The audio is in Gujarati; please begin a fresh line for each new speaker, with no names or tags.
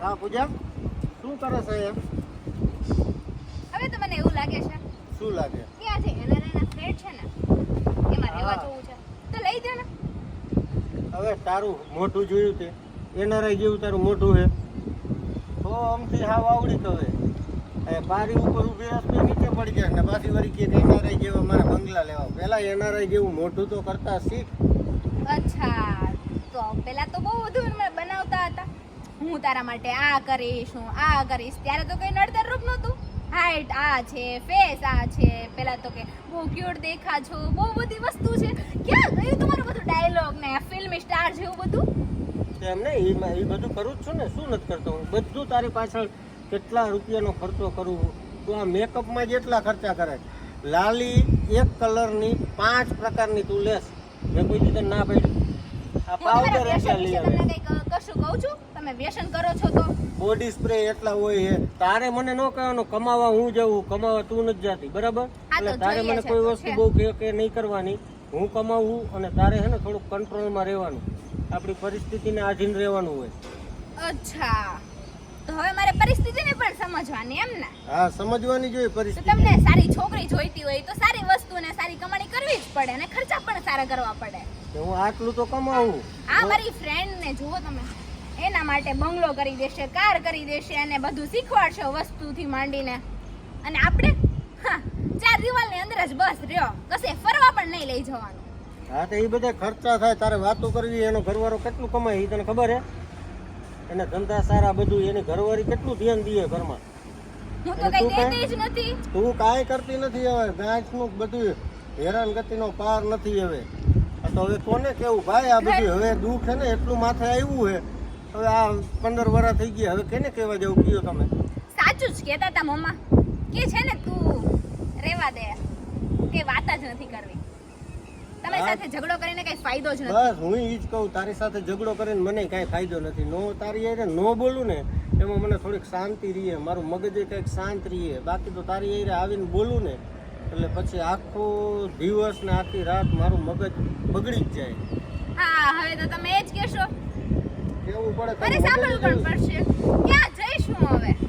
હા પૂજા? શું કરે છે એમ?
હવે તો મને એવું લાગે છે
શું લાગે?
કે આ જે એનઆરઆઈ ના ફ્લેટ છે ને એમાં રહેવા. જવું છે. તો લઈ જા ને
હવે તારું મોઢું જોયું તે. એનઆરઆઈ જેવું તારું મોઢું છે તો આમથી હાવ આવડી તો હવે એ પારી ઉપર ઊભી રસ્તે નીચે પડી જાય ને પાછી વળી કે એનઆરઆઈ જેવા મારા બંગલા લેવા. પહેલા એનઆરઆઈ જેવું મોઢું તો કરતા શીખ.
અચ્છા. તો પેલા તો બહુ બધું બનાવતા હતા. હું તારા માટે આ કરીશ, હું આ કરીશ. ત્યારે તો કઈ નડતર રૂપ નહોતું. હાઈટ આ છે ફેસ આ છે. પેલા તો કે બહુ ક્યુટ દેખા છો, બહુ બધી વસ્તુ છે. ક્યાં ગયું તમારું બધું ડાયલોગ ને ફિલ્મ સ્ટાર જેવું બધું?
એમ નહીં એ બધું કરું જ છું ને, શું નથી કરતો હું? બધું તારી પાછળ કેટલા રૂપિયાનો ખર્ચો કરું તું આ મેકઅપમાં જેટલા ખર્ચા કરે લાલી એક કલરની પાંચ પ્રકારની તું લેશ. મેં કોઈ દીધે ના પાડી. આ
હું તમારા
પાવડર એટલા
વ્યસન વિશે તમને કંઈક કશું કહું છું? તમે વ્યસન કરો છો તો?
બોડી સ્પ્રે એટલા હોય છે. તારે મને ન કહેવાનું કમાવા હું જવું? કમાવા તું નથી જાતી બરાબર? એટલે તારે મને કોઈ વસ્તુ બહુ કે કે નહીં કરવાની. હું કમાવું અને તારે હે ને થોડુંક કંટ્રોલમાં રહેવાનું. આપણી પરિસ્થિતિને આધીન રહેવાનું હોય.
અચ્છા. તો હવે મારે પરિસ્થિતિને પણ સમજવાની એમ ને?
હા સમજવાની જોઈએ પરિસ્થિતિ.
તમને સારી છોકરી જોઈતી હોય તો સારી વસ્તુ ને સારી કમાણી કરવી જ પડે અને ખર્ચા પણ સારા કરવા પડે.
હું આટલું તો કમાવું.
આ મારી ફ્રેન્ડ ને જુઓ તમે. એના માટે બંગલો કરી દેશે કાર કરી દેશે અને બધું શીખવાડશે વસ્તુથી માંડીને. અને આપણે હા ચાર દિવાલની અંદર જ બસ રહ્યો. કશે ફરવા પણ નહીં લઈ જવાનું.
હા તો એ બધા ખર્ચા થાય તારે વાતો કરવી એનો ઘરવાળો કેટલું કમાય એ તને ખબર હે? એને ધંધા સારા બધું એની ઘરવાળી કેટલું ધ્યાન દે ઘરમાં.
હું તો કઈ દેતી જ નથી.
તું કાંઈ કરતી નથી હવે ગાંઠનું બધું હેરાનગતિનો પાર નથી હવે. તો હવે કોને કેવું? ભાઈ આ બધું હવે દુઃખ છે ને એટલું માથે આવ્યું છે. હવે આ પંદર વર્ષ થઈ ગયા. હવે કેને કહેવા જવું કયો તમે?
સાચું જ કહેતા હતા મમ્મા. કે છે ને તું રેવા દે. કે વાત જ નથી કરવી. તમારી. સાથે ઝઘડો કરીને કઈ ફાયદો જ નથી.
બસ હું ઈ જ કહું તારી સાથે ઝઘડો કરીને મને કાંઈ ફાયદો નથી. નો તારી હારે નો બોલું ને એમાં મને થોડીક શાંતિ રહીએ મારું મગજ કંઈક શાંત રહીએ બાકી તો તારી હારે આવીને બોલું ને એટલે પછી આખો દિવસ ને આખી રાત મારું મગજ બગડી જ જાય.
હા હવે તો તમે એ જ કહેશો.
કેવું પડે અરે
સાંભળવું પણ પડશે. ક્યાં જઈશું